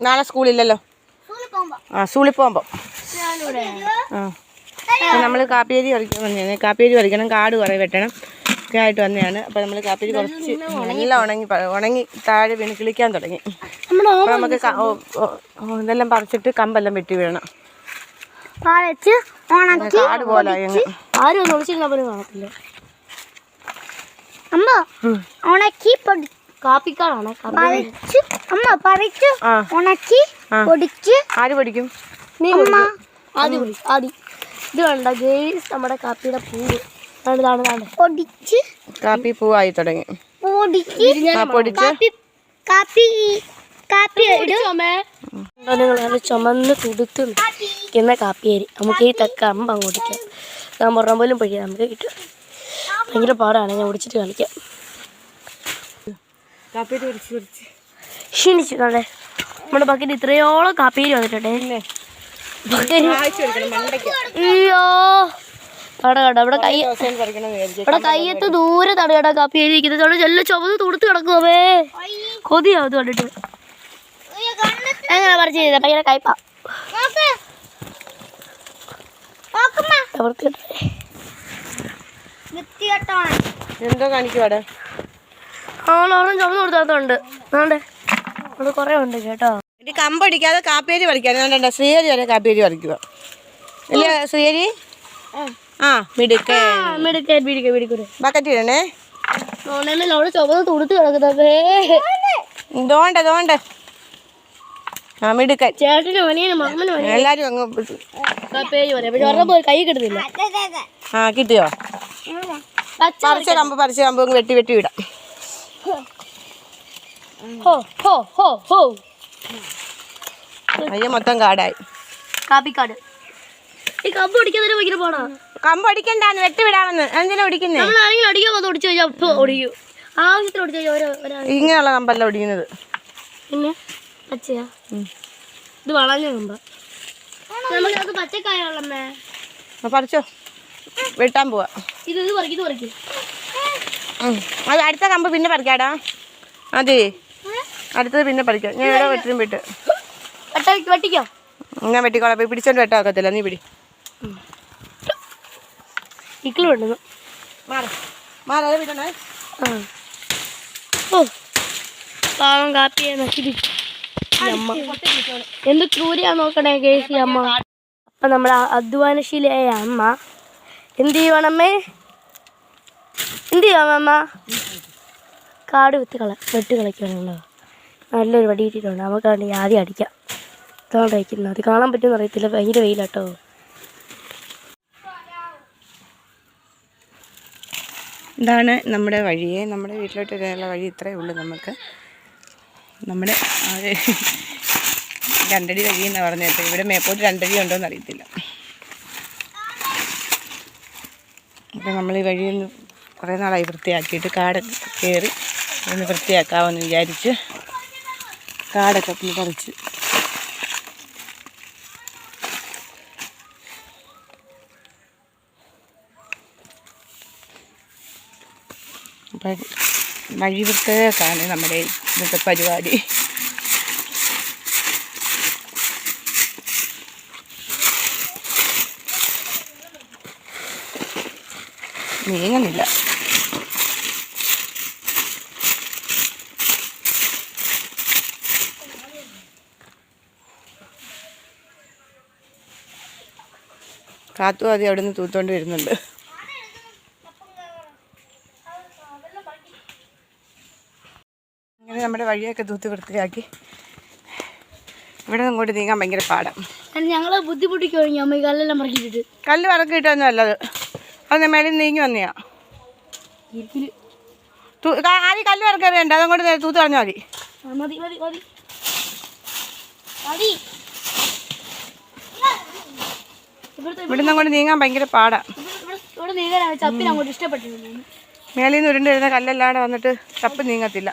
നാളെ സ്കൂളില്ലല്ലോ. ആ സ്കൂളിൽ പോകുമ്പോൾ ആ. നമ്മൾ കാപ്പിയരി വരയ്ക്കാൻ വന്നതാണ് കാപ്പിയരി വരയ്ക്കണം കാട് കുറേ വെട്ടണം ഒക്കെ ആയിട്ട് വന്നതാണ്. അപ്പോൾ നമ്മൾ കാപ്പിയരി കുറച്ച് നല്ല ഉണങ്ങി ഉണങ്ങി താഴെ വീണ് കിളിക്കാൻ തുടങ്ങി. അപ്പോൾ നമുക്ക് ഇതെല്ലാം പറിച്ചിട്ട് കമ്പെല്ലാം വെട്ടി വീഴണം കാട് പോലെ ആരും ഒന്ന് വിളിച്ചിരുന്ന പോലും കാണത്തില്ല. അമ്മ ഉണക്കി പൊടി കാപ്പിക്കാടാണ് പറിച്ച് അമ്മ പറിച്ച് ഉണക്കി പൊടിച്ച് ആര് പഠിക്കും അമ്മ. ആദ്യം പൊടി ആദ്യം. ഇത് വേണ്ട ഗേസ് നമ്മുടെ കാപ്പിയുടെ പൂവ്. പൊടിച്ച് കാപ്പി പൂവായി തുടങ്ങി. പൊടിച്ച് പൊടിച്ച്. കാപ്പി കാപ്പി നിങ്ങൾ ചുമന്ന് തുടുത്ത് നിൽക്കുന്ന കാപ്പിയരി നമുക്ക് ഈ തക്ക അമ്പ അങ്ങോട്ടിക്കാം ഞാൻ പറഞ്ഞ പോലും പഴി നമുക്ക് കിട്ടും. ഭയങ്കര പാടാണ്. ഞാൻ ഓടിച്ചിട്ട് കളിക്കാം കാപ്പി പറിച്ച് പറിച്ച് ക്ഷീണിച്ചു നാളെ നമ്മുടെ ബക്കറ്റ് ഇത്രയോളം കാപ്പേരി വന്നിട്ടുണ്ടേ. അയ്യോ. ഇവിടെ കൈ ഇവിടെ കയ്യത്ത് ദൂരെ തടകട കാപ്പിയേരി ഇരിക്കുന്നത് അവിടെ എല്ലാം ചുമന്ന് തുടുത്ത് കിടക്കുവേ കൊതിയാവും കണ്ടിട്ട്. എങ്ങനെ പറിച്ചു ചെയ്ത? ഭയങ്കര കയ്പ. എന്തോ കാണിക്കുവാടെ? ആളോളം ചുമന്ന് കൊടുത്താത്തുണ്ട് ആണ്ടേ അത് കുറേ ഉണ്ട് കേട്ടോ ഇനി കമ്പടിക്കാതെ കാപ്പേരി വരയ്ക്കാൻ കണ്ടോ ശ്രീഹരി വരെ കാപ്പേരി വരയ്ക്കുക ഇല്ല ശ്രീഹരി? ആ മിടുക്കേ മെടുക്കാൻ പിടിക്കുക പിടിക്കൂടെ ബക്കറ്റ് ഇടണേ. അവിടെ ചുമന്ന് തുടുത്ത് കിടക്കുന്നതേ ദോണ്ട ദോണ്ട ആ മിടുക്കൻ. ചേട്ടന് മണിയന് മമ്മന് മണി എല്ലാരും അങ്ങ് കാപ്പേരി പറയാം പോയി കൈ കിട്ടുന്നില്ല. ആ കിട്ടിയോ? പറിച്ച കമ്പ് പറിച്ച കമ്പ് വെട്ടി വെട്ടി വിടാം. ഹോ ഹോ ഹോ ഹോ. അയ്യോ മൊത്തം കാടായി. കാപ്പിക്കാട്. ഈ കമ്പ് ഓടിക്കുന്നതിന് ഭയങ്കര പാടാ. കമ്പ് ഓടിക്കണ്ടാന്ന് വെട്ടി വിടാമെന്ന് എന്തിനാ ഓടിക്കുന്നേ? നമ്മൾ ആരെങ്കിലും അടിക്കാൻ വന്ന് ഓടിച്ചു കഴിഞ്ഞാൽ അപ്പോൾ ഒടിക്കും ആവശ്യത്തിന് ഓടിച്ചു കഴിഞ്ഞാൽ ഓരോ ഇങ്ങനെയുള്ള കമ്പല്ല ഒടിക്കുന്നത് പിന്നെ പച്ചയാ. ഇത് വളഞ്ഞ കമ്പ. നമുക്ക് അത് പച്ചക്കായുള്ളമ്മേ ആ, പറിച്ചോ. വെട്ടാൻ പോവാ. ഇത് ഇത് പറിക്കും ഇത് പറിക്കും. അത് അടുത്ത കമ്പ് പിന്നെ പറിക്കാടാ. അതെ. അടുത്തത് പിന്നെ പഠിക്കാം. ഞാൻ ഇവിടെ വെട്ടിനും വിട്ട്. വെട്ട വെട്ടിക്കോ? ഞാൻ വെട്ടിക്കോളാം. പോയി പിടിച്ചോണ്ട് വെട്ടാക്കത്തില്ല നീ പിടി. ഇക്കിൾ വേണ്ടുന്നു മാറി. മാറി അത് വിടണേ. ഓ. പാവം കാപ്പിയെ നശിപ്പിച്ചു അമ്മ. എന്ത് ക്രൂരിയാ നോക്കണേ കേസി അമ്മ. അപ്പൊ നമ്മുടെ അധ്വാനശീലയായ അമ്മ. എന്ത് ചെയ്യണമ്മേ എന്ത് ചെയ്യുവാ അമ്മ? കാട് വിത്ത് കള വെട്ട് കളിക്കാനുണ്ടോ നല്ലൊരു വടി ഇട്ടിട്ടുണ്ട് നമുക്കാണ് ആദ്യം അടിക്കാം. ഇതാണ് അയക്കുന്നത് അത് കാണാൻ പറ്റുമെന്ന് അറിയത്തില്ല. ഭയങ്കര വെയിലാട്ടോ ഇതാണ് നമ്മുടെ വഴിയെ. നമ്മുടെ വീട്ടിലോട്ട് വരാനുള്ള വഴി ഇത്രയേ ഉള്ളൂ നമുക്ക്. നമ്മുടെ രണ്ടടി വഴി എന്ന് പറഞ്ഞത് ഇവിടെ മേപ്പോട്ട് രണ്ടടി ഉണ്ടോയെന്ന് അറിയത്തില്ല. അപ്പം നമ്മൾ ഈ വഴി ഒന്ന് കുറേ നാളായി വൃത്തിയാക്കിയിട്ട് കാട് കയറി ഒന്ന് വൃത്തിയാക്കാമെന്ന് വിചാരിച്ച് കാടൊക്കെ ഒന്ന് പറിച്ച്. അപ്പം വഴി വൃത്തിയാക്കാണ് നമ്മുടെ ഇന്നത്തെ പരിപാടി. നീങ്ങുന്നില്ല കാത്തു ആദ്യം അവിടെ നിന്ന് തൂത്തോണ്ട് വരുന്നുണ്ട്. അങ്ങനെ നമ്മുടെ വഴിയൊക്കെ തൂത്ത് വൃത്തിയാക്കി. ഇവിടെ ഇങ്ങോട്ട് നീങ്ങാൻ ഭയങ്കര പാടാം. ഞങ്ങളെ ബുദ്ധിമുട്ടിക്ക് കഴിഞ്ഞു അമ്മ കല്ലെല്ലാം മറക്കിട്ടിട്ട് കല്ല് വറക്കിട്ടൊന്നും അല്ലത്. അത് മേലെ നീങ്ങി വന്നെയാ. ആദ്യം കല്ല് വറക്കാൻ വേണ്ട. അതങ്ങോട്ട് തൂത്ത് പറഞ്ഞാൽ മതി മതി മതി. മതി. മതി ഇവിടുത്തെ ഇവിടെ നിന്ന് അങ്ങോട്ട് നീങ്ങാൻ ഭയങ്കര പാടാ. ഇവിടെ- നീങ്ങാനാണ് ചപ്പിന് അങ്ങോട്ട് ഇഷ്ടപ്പെട്ടിരുന്നു. മേളിൽ നിന്ന് ഉരുണ്ട് വരുന്ന കല്ലല്ലാണ്ട് വന്നിട്ട് ചപ്പ് നീങ്ങത്തില്ല.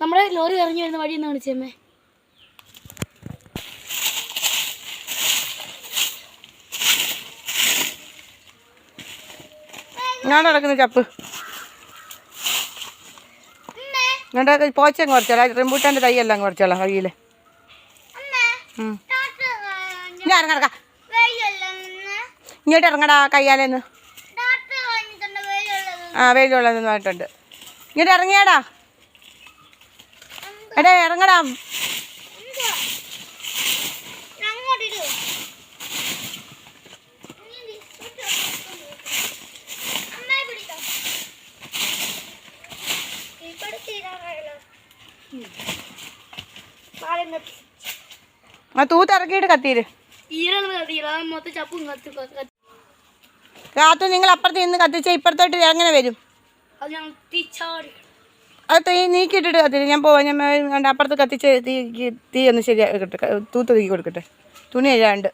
നമ്മുടെ ലോറി ഇറങ്ങി വരുന്ന വഴി എന്നാണ് കാണിച്ചേമ്മേ ഞാൻ നടക്കുന്ന ചപ്പ്. എന്നിട്ട് പോച്ചങ്ങ് കുറച്ചോളാം റംബൂട്ടാന്റെ തൈയെല്ലാം കുറച്ചോളാം കയ്യിൽ ഞാൻ ഇറങ്ങടാ ഇങ്ങോട്ട് ഇറങ്ങടാ കയ്യാലേന്ന്. ആ വെയിലുള്ളതെന്നായിട്ടുണ്ട് ഇങ്ങോട്ട് ഇറങ്ങിയാടാ. എടേ ഇറങ്ങടാ. ആ തൂത്തിറക്കിയിട്ട് കത്തീര് കത്തി. നിങ്ങൾ അപ്പുറത്ത് നിന്ന് കത്തിച്ച ഇപ്പുറത്തോട്ട് എങ്ങനെ വരും. അത് തീ നീക്കിയിട്ടിട്ട് കത്തില്ല ഞാൻ പോവാ. ഞാൻ അപ്പുറത്ത് കത്തിച്ച് തീ തീ ഒന്ന് ശരിയാക്കട്ടെ. തൂത്ത് തീ കൊടുക്കട്ടെ. തുണി അല്ലാണ്ട്.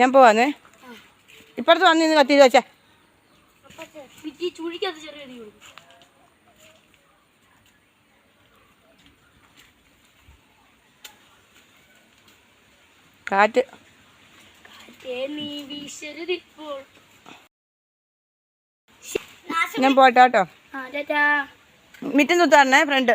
ഞാൻ പോവാന്നേ. ഇപ്പുറത്ത് വന്നിന്ന് കത്തിരി വെച്ചാ. ചുഴിക്കകത്ത് ചെറിയ കാറ്റ്. ഞാൻ പോട്ടെ കേട്ടോ. ആ ടാറ്റാ മിറ്റം തൂത്താണേ ഫ്രണ്ട്